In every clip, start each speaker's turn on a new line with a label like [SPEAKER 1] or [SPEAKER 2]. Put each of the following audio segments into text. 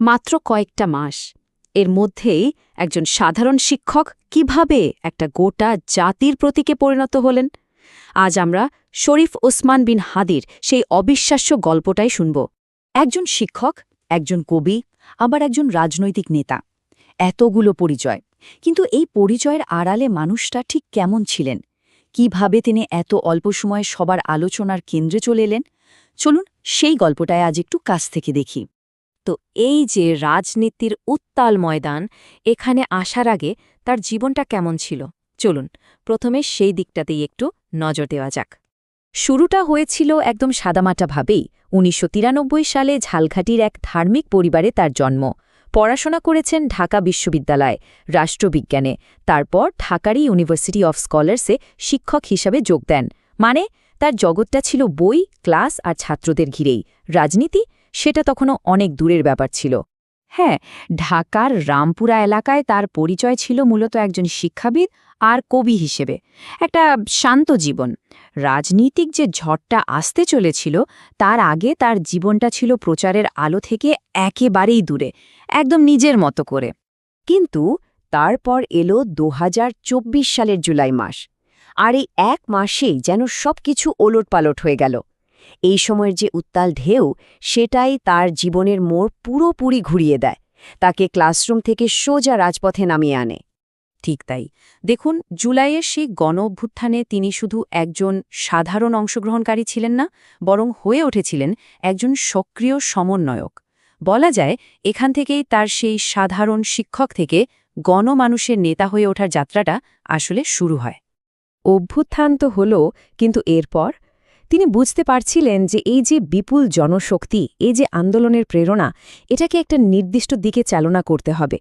[SPEAKER 1] মাত্র কয়েকটা মাস। এর মধ্যেই একজন সাধারণ শিক্ষক কীভাবে একটা গোটা জাতির প্রতীকে পরিণত হলেন? আজ আমরা শরীফ ওসমান বিন হাদির সেই অবিশ্বাস্য গল্পটাই শুনব। একজন শিক্ষক, একজন কবি, আবার একজন রাজনৈতিক নেতা। এতগুলো পরিচয়। কিন্তু এই পরিচয়ের আড়ালে মানুষটা ঠিক কেমন ছিলেন? কীভাবে তিনি এত অল্প সময়ে সবার আলোচনার কেন্দ্রে চলে এলেন? চলুন সেই গল্পটায় আজ একটু কাছ থেকে দেখি। তো এই যে রাজনীতির উত্তাল ময়দান, এখানে আসার আগে তার জীবনটা কেমন ছিল? চলুন, প্রথমে সেই দিকটাতেই একটু নজর দেওয়া যাক। শুরুটা হয়েছিল একদম সাদামাটাভাবেই উনিশশো তিরানব্বই সালে ঝালঘাটির এক ধার্মিক পরিবারে তার জন্ম। পড়াশোনা করেছেন ঢাকা বিশ্ববিদ্যালয়ে, রাষ্ট্রবিজ্ঞানে। তারপর ঢাকারই ইউনিভার্সিটি অফ স্কলার্সে শিক্ষক হিসাবে যোগ দেন। মানে তার জগৎটা ছিল বই, ক্লাস আর ছাত্রদের ঘিরেই। রাজনীতি সেটা তখনও অনেক দূরের ব্যাপার ছিল। হ্যাঁ ঢাকার রামপুরা এলাকায় তার পরিচয় ছিল মূলত একজন শিক্ষাবিদ আর কবি হিসেবে। একটা শান্ত জীবন। রাজনীতিক যে ঝড়টা আসতে চলেছিল, তার আগে তার জীবনটা ছিল প্রচারের আলো থেকে একেবারেই দূরে, একদম নিজের মতো করে। কিন্তু তারপর এলো দু হাজার চব্বিশ সালের জুলাই মাস। আর এই এক মাসেই যেন সব সবকিছু ওলটপালট হয়ে গেল। এই সময়ের যে উত্তাল ঢেউ, সেটাই তার জীবনের মোড় পুরোপুরি ঘুরিয়ে দেয়। তাকে ক্লাসরুম থেকে সোজা রাজপথে নামিয়ে আনে। ঠিক তাই। দেখুন, জুলাইয়ের সেই গণ অভ্যুত্থানে তিনি শুধু একজন সাধারণ অংশগ্রহণকারী ছিলেন না, বরং হয়ে উঠেছিলেন একজন সক্রিয় সমন্বয়ক। বলা যায়, এখান থেকেই তার সেই সাধারণ শিক্ষক থেকে গণমানুষের নেতা হয়ে ওঠার যাত্রাটা আসলে শুরু হয়। অভ্যুত্থান তো হল, কিন্তু এরপর তিনি বুঝতে পারছিলেন যে এই যে বিপুল জনশক্তি, এই যে আন্দোলনের প্রেরণা, এটাকে একটা নির্দিষ্ট দিকে চালনা করতে হবে।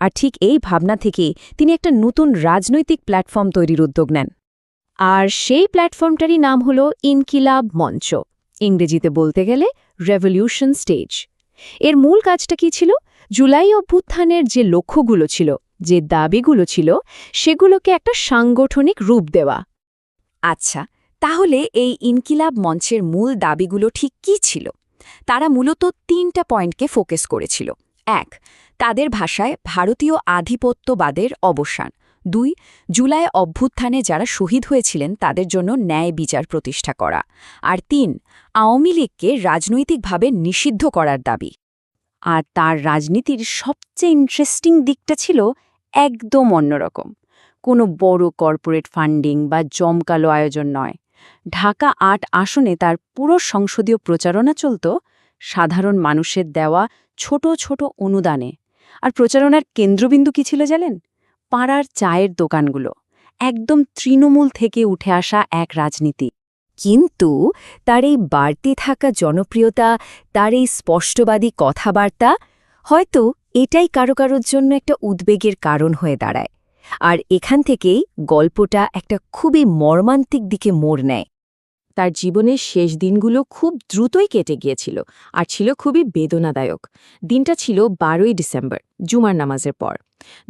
[SPEAKER 1] আর ঠিক এই ভাবনা থেকে তিনি একটা নতুন রাজনৈতিক প্ল্যাটফর্ম তৈরির উদ্যোগ নেন। আর সেই প্ল্যাটফর্মটারই নাম হল ইনকিলাব মঞ্চ। ইংরেজিতে বলতে গেলে রেভলিউশন স্টেজ। এর মূল কাজটা কি ছিল? জুলাই অভ্যুত্থানের যে লক্ষ্যগুলো ছিল, যে দাবিগুলো ছিল, সেগুলোকে একটা সাংগঠনিক রূপ দেওয়া। আচ্ছা তাহলে এই ইনকিলাব মঞ্চের মূল দাবিগুলো ঠিক কী ছিল? তারা মূলত তিনটা পয়েন্টকে ফোকাস করেছিল। এক, তাদের ভাষায় ভারতীয় আধিপত্যবাদের অবসান। দুই, জুলাই অভ্যুত্থানে যারা শহীদ হয়েছিলেন তাদের জন্য ন্যায় বিচার প্রতিষ্ঠা করা। আর তিন, আওয়ামী লীগকে রাজনৈতিকভাবে নিষিদ্ধ করার দাবি। আর তার রাজনীতির সবচেয়ে ইন্টারেস্টিং দিকটা ছিল একদম অন্যরকম। কোনো বড় কর্পোরেট ফান্ডিং বা জমকালো আয়োজন নয়। ঢাকা আট আসনে তার পুরো সংসদীয় প্রচারণা চলত সাধারণ মানুষের দেওয়া ছোট ছোট অনুদানে। আর প্রচারণার কেন্দ্রবিন্দু কি ছিল জানেন? পাড়ার চায়ের দোকানগুলো। একদম তৃণমূল থেকে উঠে আসা এক রাজনীতি। কিন্তু তার এই বাড়তে থাকা জনপ্রিয়তা, তার এই স্পষ্টবাদী কথাবার্তা, হয়তো এটাই কারও কারোর জন্য একটা উদ্বেগের কারণ হয়ে দাঁড়ায়। আর এখান থেকেই গল্পটা একটা খুবই মর্মান্তিক দিকে মোড় নেয়। তার জীবনের শেষ দিনগুলো খুব দ্রুতই কেটে গিয়েছিল আর ছিল খুবই বেদনাদায়ক। দিনটা ছিল বারোই ডিসেম্বর, জুমার নামাজের পর।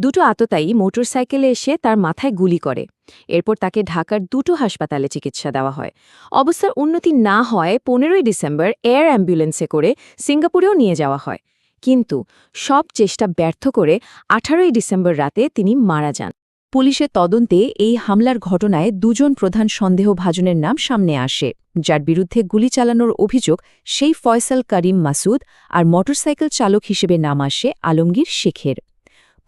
[SPEAKER 1] দুটো আততায়ী মোটরসাইকেলে এসে তার মাথায় গুলি করে। এরপর তাকে ঢাকার দুটো হাসপাতালে চিকিৎসা দেওয়া হয়। অবস্থার উন্নতি না হয় পনেরোই ডিসেম্বর এয়ার অ্যাম্বুলেন্সে করে সিঙ্গাপুরেও নিয়ে যাওয়া হয়। কিন্তু সব চেষ্টা ব্যর্থ করে আঠারোই ডিসেম্বর রাতে তিনি মারা যান। পুলিশের তদন্তে এই হামলার ঘটনায় দুজন প্রধান সন্দেহভাজনের নাম সামনে আসে, যার বিরুদ্ধে গুলি চালানোর অভিযোগ সেই ফয়সাল করিম মাসুদ আর মোটরসাইকেল চালক হিসেবে নাম আসে আলমগীর শেখের।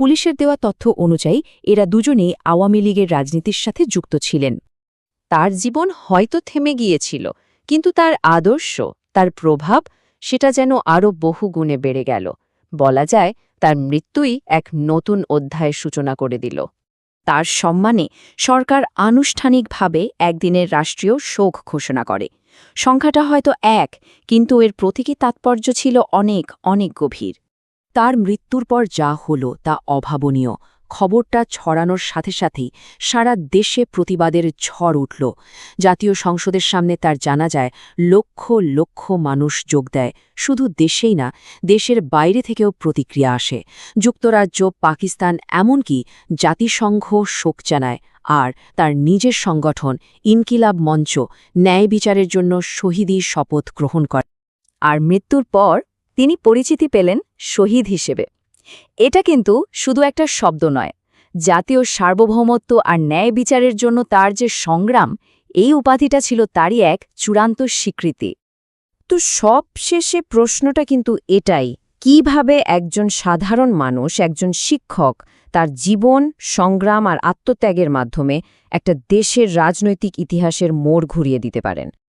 [SPEAKER 1] পুলিশের দেওয়া তথ্য অনুযায়ী এরা দুজনেই আওয়ামী লীগের রাজনীতির সাথে যুক্ত ছিলেন। তার জীবন হয়তো থেমে গিয়েছিল, কিন্তু তার আদর্শ, তার প্রভাব সেটা যেন আরও বহু গুণে বেড়ে গেল। বলা যায়, তার মৃত্যুই এক নতুন অধ্যায়ের সূচনা করে দিল। তার সম্মানে সরকার আনুষ্ঠানিকভাবে একদিনের রাষ্ট্রীয় শোক ঘোষণা করে। সংখ্যাটা হয়তো এক, কিন্তু এর প্রতীকী তাৎপর্য ছিল অনেক অনেক গভীর। তার মৃত্যুর পর যা হল তা অভাবনীয় খবরটা ছড়ানোর সাথে সাথেই সারা দেশে প্রতিবাদের ঝড় উঠল। জাতীয় সংসদের সামনে তার জানা যায়, লক্ষ লক্ষ মানুষ যোগ দেয়। শুধু দেশেই না, দেশের বাইরে থেকেও প্রতিক্রিয়া আসে। যুক্তরাজ্য, পাকিস্তান এমনকি জাতিসংঘ শোক জানায় আর তার নিজের সংগঠন ইনকিলাব মঞ্চ ন্যায় বিচারের জন্য শহীদী শপথ গ্রহণ করে। আর মৃত্যুর পর
[SPEAKER 2] তিনি পরিচিতি পেলেন শহীদ হিসেবে। এটা কিন্তু শুধু একটা শব্দ নয়। জাতীয় সার্বভৌমত্ব আর ন্যায় বিচারের জন্য তার যে সংগ্রাম, এই উপাধিটা ছিল তারই এক চূড়ান্ত স্বীকৃতি।
[SPEAKER 1] তো সব শেষে প্রশ্নটা কিন্তু এটাই, কীভাবে একজন সাধারণ মানুষ, একজন শিক্ষক, তার জীবন, সংগ্রাম আর আত্মত্যাগের মাধ্যমে একটা দেশের রাজনৈতিক ইতিহাসের মোড় ঘুরিয়ে দিতে পারেন?